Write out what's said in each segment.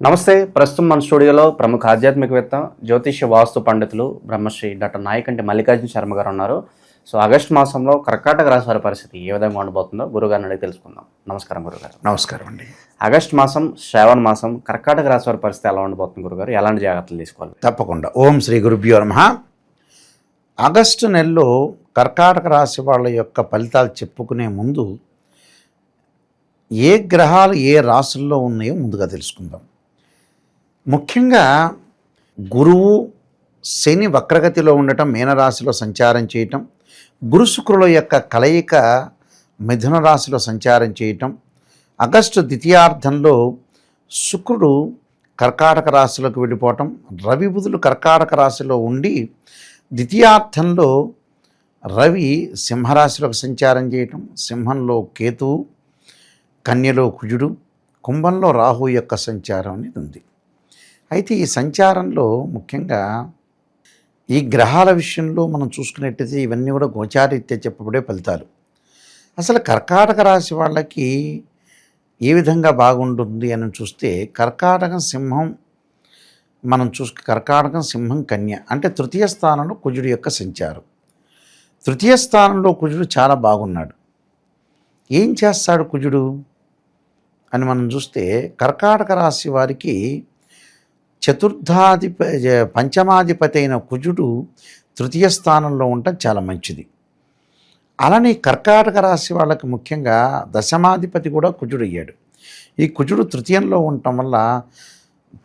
నమస్తే ప్రస్తుతం మన స్టూడియోలో ప్రముఖ ఆధ్యాత్మికవేత్త జ్యోతిష్య వాస్తు పండితులు బ్రహ్మశ్రీ డాక్టర్ నాయకంటి మల్లికార్జున శర్మ గారు ఉన్నారు. సో ఆగస్టు మాసంలో కర్కాటక రాశి వారి పరిస్థితి ఏ విధంగా ఉండబోతుందో గురుగారిని అడిగి తెలుసుకుందాం. నమస్కారం గురుగారు. నమస్కారం అండి. ఆగస్టు మాసం శ్రావణ మాసం కర్కాటక రాశి వారి పరిస్థితి ఎలా ఉండబోతుంది గురుగారు? ఎలాంటి జాగ్రత్తలు తీసుకోవాలి? తప్పకుండా. ఓం శ్రీ గురుభ్యో నమ. ఆగస్టు నెలలో కర్కాటక రాశి వాళ్ళ యొక్క ఫలితాలు చెప్పుకునే ముందు ఏ గ్రహాలు ఏ రాశుల్లో ఉన్నాయో ముందుగా తెలుసుకుందాం. ముఖ్యంగా గురువు శని వక్రగతిలో ఉండటం మీనరాశిలో సంచారం చేయటం గురు శుక్రుల యొక్క కలయిక మిథున రాశిలో సంచారం చేయటం ఆగస్టు ద్వితీయార్థంలో శుక్రుడు కర్కాటక రాశిలోకి వెళ్ళిపోవటం రవి బుధులు కర్కాటక రాశిలో ఉండి ద్వితీయార్థంలో రవి సింహరాశిలోకి సంచారం చేయటం సింహంలో కేతువు కన్యలో కుజుడు కుంభంలో రాహు యొక్క సంచారం అనేది ఉంది. అయితే ఈ సంచారంలో ముఖ్యంగా ఈ గ్రహాల విషయంలో మనం చూసుకున్నట్టయితే ఇవన్నీ కూడా గోచారీత్యా చెప్పబడే ఫలితాలు. అసలు కర్కాటక రాశి వాళ్ళకి ఏ విధంగా బాగుంటుంది అని చూస్తే కర్కాటకం సింహం మనం చూసుకు కర్కాటకం సింహం కన్య అంటే తృతీయ స్థానంలో కుజుడు యొక్క సంచారం. తృతీయ స్థానంలో కుజుడు చాలా బాగున్నాడు. ఏం చేస్తాడు కుజుడు అని మనం చూస్తే కర్కాటక రాశి వారికి చతుర్థాధిప పంచమాధిపతి అయిన కుజుడు తృతీయ స్థానంలో ఉండటం చాలా మంచిది. అలానే కర్కాటక రాశి వాళ్ళకి ముఖ్యంగా దశమాధిపతి కూడా కుజుడు అయ్యాడు ఈ కుజుడు తృతీయంలో ఉండటం వల్ల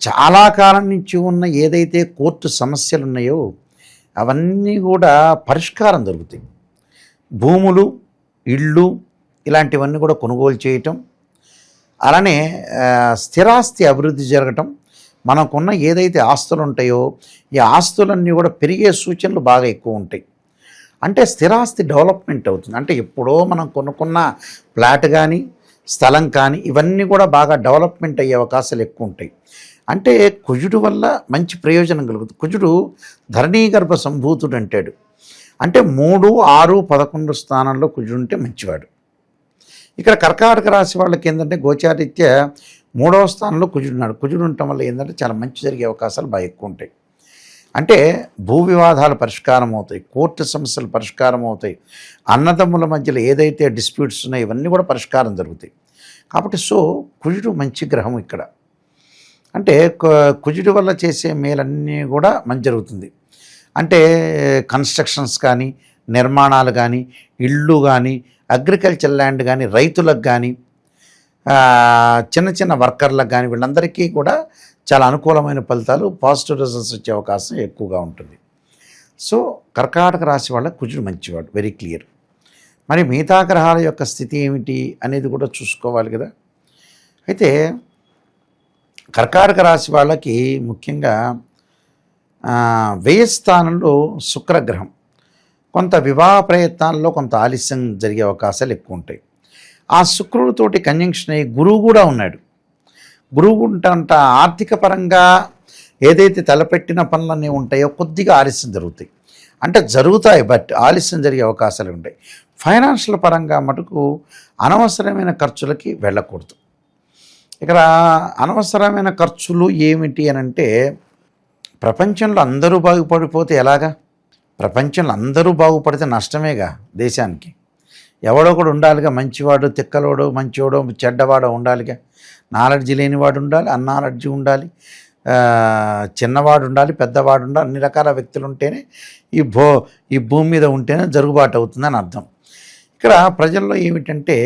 చాలా కాలం నుంచి ఉన్న ఏదైతే కోర్టు సమస్యలు ఉన్నాయో అవన్నీ కూడా పరిష్కారం దొరుకుతాయి. భూములు ఇళ్ళు ఇలాంటివన్నీ కూడా కొనుగోలు చేయటం అలానే స్థిరాస్తి అభివృద్ధి జరగటం మనకున్న ఏదైతే ఆస్తులు ఉంటాయో ఈ ఆస్తులన్నీ కూడా పెరిగే సూచనలు బాగా ఎక్కువ ఉంటాయి. అంటే స్థిరాస్తి డెవలప్మెంట్ అవుతుంది. అంటే ఎప్పుడో మనం కొనుక్కున్న ఫ్లాట్ కానీ స్థలం కానీ ఇవన్నీ కూడా బాగా డెవలప్మెంట్ అయ్యే అవకాశాలు ఎక్కువ ఉంటాయి. అంటే కుజుడు వల్ల మంచి ప్రయోజనం కలుగుతుంది. కుజుడు ధరణీగర్భ సంభూతుడు అంటాడు. అంటే మూడు ఆరు పదకొండు స్థానంలో కుజుడు ఉంటే మంచివాడు. ఇక్కడ కర్కాటక రాశి వాళ్ళకి ఏంటంటే గోచారిత్య మూడవ స్థానంలో కుజుడు ఉన్నాడు. కుజుడు ఉండటం వల్ల ఏంటంటే చాలా మంచి జరిగే అవకాశాలు బాగా ఎక్కువ ఉంటాయి. అంటే భూ వివాదాలు పరిష్కారం అవుతాయి కోర్టు సమస్యలు పరిష్కారం అవుతాయి అన్నదమ్ముల మధ్యలో ఏదైతే డిస్ప్యూట్స్ ఉన్నాయో ఇవన్నీ కూడా పరిష్కారం జరుగుతాయి. కాబట్టి సో కుజుడు మంచి గ్రహం ఇక్కడ. అంటే కుజుడు వల్ల చేసే మేలన్నీ కూడా మంచి జరుగుతుంది. అంటే కన్స్ట్రక్షన్స్ కానీ నిర్మాణాలు కానీ ఇళ్ళు కానీ అగ్రికల్చర్ ల్యాండ్ కానీ రైతులకు కానీ చిన్న చిన్న వర్కర్లకు కానీ వీళ్ళందరికీ కూడా చాలా అనుకూలమైన ఫలితాలు పాజిటివ్ రిజల్ట్స్ వచ్చే అవకాశం ఎక్కువగా ఉంటుంది. సో కర్కాటక రాశి వాళ్ళ కుజుడు మంచివాడు వెరీ క్లియర్ మరి మిగతా గ్రహాల యొక్క స్థితి ఏమిటి అనేది కూడా చూసుకోవాలి కదా. అయితే కర్కాటక రాశి వాళ్ళకి ముఖ్యంగా వ్యయస్థానంలో శుక్రగ్రహం. కొంత వివాహ ప్రయత్నాల్లో కొంత ఆలస్యం జరిగే అవకాశాలు ఎక్కువ ఉంటాయి. ఆ శుక్రుడితోటి కంజంక్షన్ అయ్యి గురువు కూడా ఉన్నాడు. గురువు ఉంటంట ఆర్థిక పరంగా ఏదైతే తలపెట్టిన పనులన్నీ ఉంటాయో కొద్దిగా ఆలస్యం జరుగుతాయి. అంటే జరుగుతాయి బట్ ఆలస్యం జరిగే అవకాశాలు ఉంటాయి. ఫైనాన్షియల్ పరంగా మటుకు అనవసరమైన ఖర్చులకి వెళ్ళకూడదు. ఇక్కడ అనవసరమైన ఖర్చులు ఏమిటి అని అంటే ప్రపంచంలో అందరూ బాగుపడిపోతే ఎలాగా? ప్రపంచంలో అందరూ బాగుపడితే నష్టమేగా దేశానికి? ఎవడో కూడా ఉండాలిగా మంచివాడు తిక్కలోడు మంచివాడు చెడ్డవాడు ఉండాలిగా. నాలెడ్జి లేనివాడు ఉండాలి అన్నాలెడ్జి ఉండాలి చిన్నవాడు ఉండాలి పెద్దవాడు ఉండాలి అన్ని రకాల వ్యక్తులు ఉంటేనే ఈ భో ఈ భూమి మీద ఉంటేనే జరుగుబాటు అవుతుందని అర్థం. ఇక్కడ ప్రజల్లో ఏమిటంటే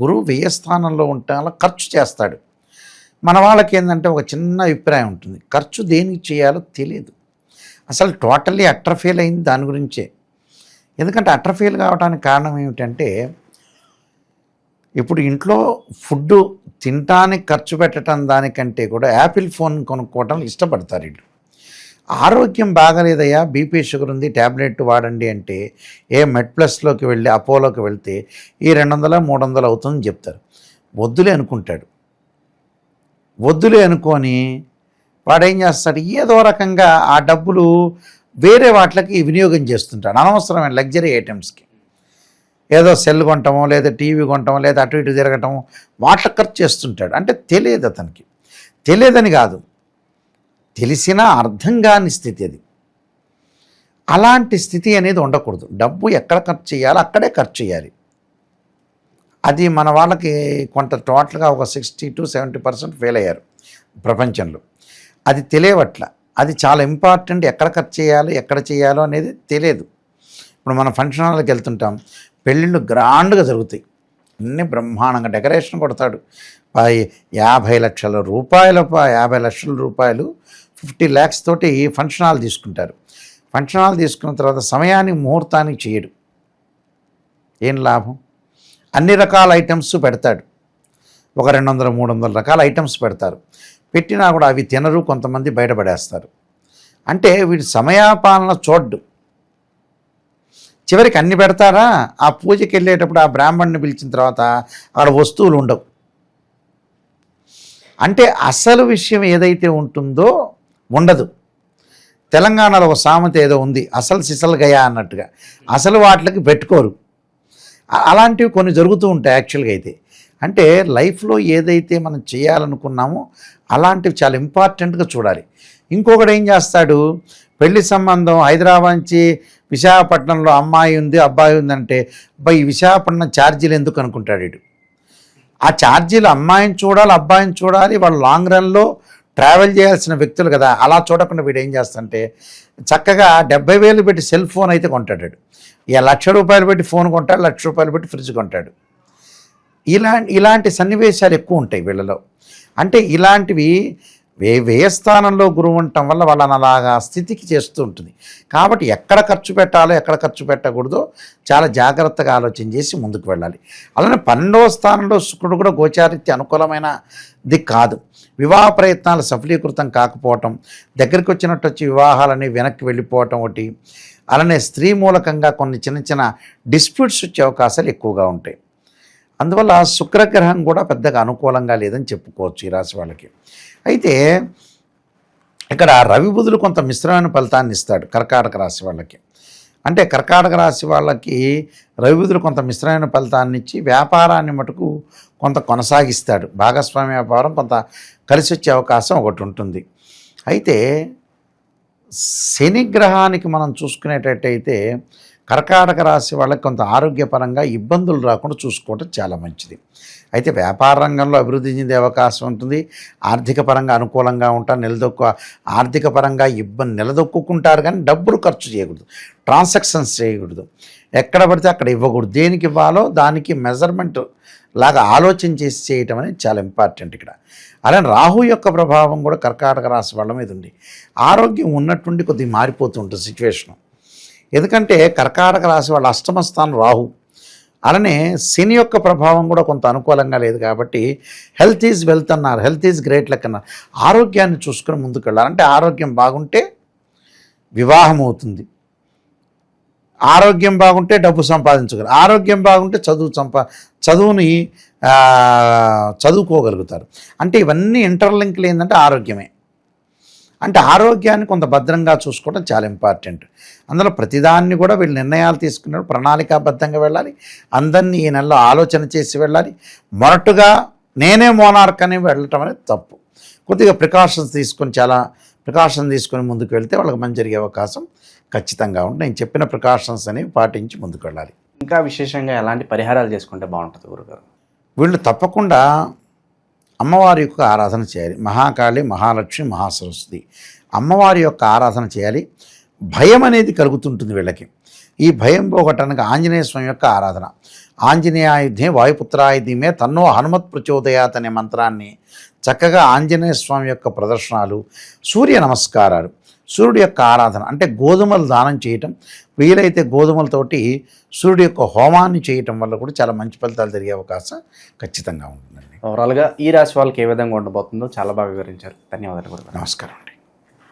గురువు వ్యయస్థానంలో ఉంటే అలా ఖర్చు చేస్తాడు. మన వాళ్ళకి ఏంటంటే ఒక చిన్న అభిప్రాయం ఉంటుంది. ఖర్చు దేనికి చేయాలో తెలియదు అసలు టోటల్లీ అట్రఫెయిల్ అయింది దాని గురించే. ఎందుకంటే అట్రఫీల్ కావడానికి కారణం ఏమిటంటే ఇప్పుడు ఇంట్లో ఫుడ్ తినటానికి ఖర్చు పెట్టడం దానికంటే కూడా యాపిల్ ఫోన్ కొనుక్కోవటం ఇష్టపడతారు వీళ్ళు. ఆరోగ్యం బాగలేదయ్యా బీపీ షుగర్ ఉంది ట్యాబ్లెట్ వాడండి అంటే ఏ మెడ్ ప్లస్లోకి వెళ్ళి అపోలోకి వెళ్తే ఈ రెండు వందల మూడు వందలు అవుతుందని చెప్తారు. వద్దులే అనుకుంటాడు. వద్దులే అనుకొని వాడేం చేస్తాడు? ఏదో రకంగా ఆ డబ్బులు వేరే వాటికి వినియోగం చేస్తుంటాడు. అనవసరమైన లగ్జరీ ఐటమ్స్కి. ఏదో సెల్ కొంటామో లేదా టీవీ కొంటామో లేదా అటు ఇటు తిరగటము వాటికి ఖర్చు చేస్తుంటాడు. అంటే తెలియదు అతనికి. తెలియదని కాదు. తెలిసినా అర్థం కాని స్థితి అది. అలాంటి స్థితి అనేది ఉండకూడదు. డబ్బు ఎక్కడ ఖర్చు చేయాలో అక్కడే ఖర్చు చేయాలి. అది మన వాళ్ళకి కొంత టోటల్గా ఒక sixty two seventy percent fail అయ్యారు ప్రపంచంలో. అది తెలియవట్ల. అది చాలా ఇంపార్టెంట్ ఎక్కడ ఖర్చు చేయాలో ఎక్కడ చేయాలో అనేది తెలియదు. ఇప్పుడు మనం ఫంక్షన్ హాల్కి వెళ్తుంటాం పెళ్ళిళ్ళు గ్రాండ్గా జరుగుతాయి. అన్ని బ్రహ్మాండంగా డెకరేషన్ కొడతాడు. పై యాభై లక్షల రూపాయల యాభై లక్షల రూపాయలు ఫిఫ్టీ ల్యాక్స్ తోటి ఫంక్షన్ హాల్ తీసుకుంటారు. ఫంక్షన్ హాల్ తీసుకున్న తర్వాత సమయానికి ముహూర్తానికి చేయడు. ఏం లాభం? అన్ని రకాల ఐటమ్స్ పెడతాడు. ఒక రెండు వందల మూడు వందల రకాల ఐటమ్స్ పెడతారు. పెట్టినా కూడా అవి తినరు కొంతమంది బయటపడేస్తారు. అంటే వీడు సమయాపాలన చూడ్డు. చివరికి అన్ని పెడతారా? ఆ పూజకి వెళ్ళేటప్పుడు ఆ బ్రాహ్మణ్ణి పిలిచిన తర్వాత అక్కడ వస్తువులు ఉండవు. అంటే అసలు విషయం ఏదైతే ఉంటుందో ఉండదు. తెలంగాణలో ఒక సామెత ఏదో ఉంది అసలు సిసలు గయా అన్నట్టుగా. అసలు వాటికి పెట్టుకోరు. అలాంటివి కొన్ని జరుగుతూ ఉంటాయి యాక్చువల్గా అయితే. అంటే లైఫ్లో ఏదైతే మనం చేయాలనుకున్నామో అలాంటివి చాలా ఇంపార్టెంట్గా చూడాలి. ఇంకొకడు ఏం చేస్తాడు? పెళ్ళి సంబంధం హైదరాబాద్ నుంచి విశాఖపట్నంలో అమ్మాయి ఉంది అబ్బాయి ఉందంటే అబ్బాయి విశాఖపట్నం ఛార్జీలు ఎందుకు అనుకుంటాడు వీడు? ఆ ఛార్జీలు అమ్మాయిని చూడాలి అబ్బాయిని చూడాలి వాళ్ళు లాంగ్ రన్లో ట్రావెల్ చేయాల్సిన వ్యక్తులు కదా. అలా చూడకుండా వీడు ఏం చేస్తాడంటే చక్కగా డెబ్బై వేలు పెట్టి సెల్ ఫోన్ అయితే కొంటాడు ఇక లక్ష రూపాయలు పెట్టి ఫోన్ కొంటాడు లక్ష రూపాయలు పెట్టి ఫ్రిడ్జ్ కొంటాడు. ఇలా ఇలాంటి సన్నివేశాలు ఎక్కువ ఉంటాయి వీళ్ళలో. అంటే ఇలాంటివి వే వ్యయస్థానంలో గురువు ఉండటం వల్ల వాళ్ళని అలాగా స్థితికి చేస్తూ ఉంటుంది. కాబట్టి ఎక్కడ ఖర్చు పెట్టాలో ఎక్కడ ఖర్చు పెట్టకూడదో చాలా జాగ్రత్తగా ఆలోచన చేసి ముందుకు వెళ్ళాలి. అలానే పన్నెండవ స్థానంలో శుక్రుడు కూడా గోచారిత్య అనుకూలమైన ది కాదు. వివాహ ప్రయత్నాలు సఫలీకృతం కాకపోవటం దగ్గరికి వచ్చినట్టు వచ్చి వివాహాలని వెనక్కి వెళ్ళిపోవటం ఒకటి అలానే స్త్రీ మూలకంగా కొన్ని చిన్న చిన్న డిస్ప్యూట్స్ వచ్చే అవకాశాలు ఎక్కువగా ఉంటాయి. అందువల్ల శుక్రగ్రహం కూడా పెద్దగా అనుకూలంగా లేదని చెప్పుకోవచ్చు ఈ రాశి వాళ్ళకి. అయితే ఇక్కడ రవి బుధులు కొంత మిశ్రమైన ఫలితాన్ని ఇస్తాడు కర్కాటక రాశి వాళ్ళకి. అంటే కర్కాటక రాశి వాళ్ళకి రవి బుధులు కొంత మిశ్రమైన ఫలితాన్ని ఇచ్చి వ్యాపారాన్ని మటుకు కొంత కొనసాగిస్తాడు. భాగస్వామ్య వ్యాపారం కొంత కలిసి వచ్చే అవకాశం ఒకటి ఉంటుంది. అయితే శని గ్రహానికి మనం చూసుకునేటట్టయితే కర్కాటక రాశి వాళ్ళకి కొంత ఆరోగ్యపరంగా ఇబ్బందులు రాకుండా చూసుకోవటం చాలా మంచిది. అయితే వ్యాపార రంగంలో అభివృద్ధి చెందే అవకాశం ఉంటుంది. ఆర్థిక పరంగా అనుకూలంగా ఉంటారు. నిలదొక్కు ఆర్థిక పరంగా ఇబ్బంది నిలదొక్కుంటారు కానీ డబ్బులు ఖర్చు చేయకూడదు. ట్రాన్సాక్షన్స్ చేయకూడదు. ఎక్కడ పడితే అక్కడ ఇవ్వకూడదు. దేనికి ఇవ్వాలో దానికి మెజర్మెంట్ లాగా ఆలోచన చేసి చేయటం అనేది చాలా ఇంపార్టెంట్ ఇక్కడ. అలానే రాహు యొక్క ప్రభావం కూడా కర్కాటక రాశి వాళ్ళ మీద ఉంది. ఆరోగ్యం ఉన్నట్టుండి కొద్దిగా మారిపోతుంటుంది సిచ్యువేషను. ఎందుకంటే కర్కాటక రాశి వాళ్ళ అష్టమ స్థానం రాహు. అలానే శని యొక్క ప్రభావం కూడా కొంత అనుకూలంగా లేదు కాబట్టి హెల్త్ ఈజ్ వెల్త్ అన్నారు. హెల్త్ ఈజ్ గ్రేట్ లెక్క అన్నారు. ఆరోగ్యాన్ని చూసుకుని ముందుకు వెళ్ళాలంటే ఆరోగ్యం బాగుంటే వివాహం అవుతుంది. ఆరోగ్యం బాగుంటే డబ్బు సంపాదించగలరు ఆరోగ్యం బాగుంటే చదువు సంపా చదువుని చదువుకోగలుగుతారు. అంటే ఇవన్నీ ఇంటర్లింక్లు ఏంటంటే ఆరోగ్యమే. అంటే ఆరోగ్యాన్ని కొంత భద్రంగా చూసుకోవడం చాలా ఇంపార్టెంట్. అందులో ప్రతిదాన్ని కూడా వీళ్ళు నిర్ణయాలు తీసుకున్నప్పుడు ప్రణాళికాబద్ధంగా వెళ్ళాలి. అందరినీ ఈ నెలలో ఆలోచన చేసి వెళ్ళాలి. మొరటుగా నేనే మోనార్క్ అని వెళ్ళటం అనేది తప్పు. కొద్దిగా ప్రికాషన్స్ తీసుకొని చాలా ప్రికాషన్ తీసుకొని ముందుకు వెళ్తే వాళ్ళకి మంచి జరిగే అవకాశం ఖచ్చితంగా ఉంటుంది నేను చెప్పిన ప్రికాషన్స్ అనేవి పాటించి ముందుకు వెళ్ళాలి. ఇంకా విశేషంగా ఎలాంటి పరిహారాలు చేసుకుంటే బాగుంటుంది గురుగారు? వీళ్ళు తప్పకుండా అమ్మవారి యొక్క ఆరాధన చేయాలి. మహాకాళి మహాలక్ష్మి మహాసరస్వతి. అమ్మవారి యొక్క ఆరాధన చేయాలి. భయం అనేది కలుగుతుంటుంది వీళ్ళకి. ఈ భయం పోగొట్టడానికి ఆంజనేయ స్వామి యొక్క ఆరాధన. ఆంజనేయాయుధే వాయుపుత్రాయుధమే తన్నో హనుమత్ ప్రచోదయాత్ అనే మంత్రాన్ని చక్కగా ఆంజనేయ స్వామి యొక్క ప్రదర్శనాలు సూర్య నమస్కారాలు సూర్యుడి యొక్క ఆరాధన అంటే గోధుమలు దానం చేయటం వీలైతే గోధుమలతోటి సూర్యుడి యొక్క హోమాన్ని చేయటం వల్ల కూడా చాలా మంచి ఫలితాలు జరిగే అవకాశం ఖచ్చితంగా ఉంది. ఓవరాల్గా ఈ రాశి వాళ్ళకి ఏ విధంగా ఉండబోతుందో చాలా బాగా వివరించారు. ధన్యవాదాలు నమస్కారం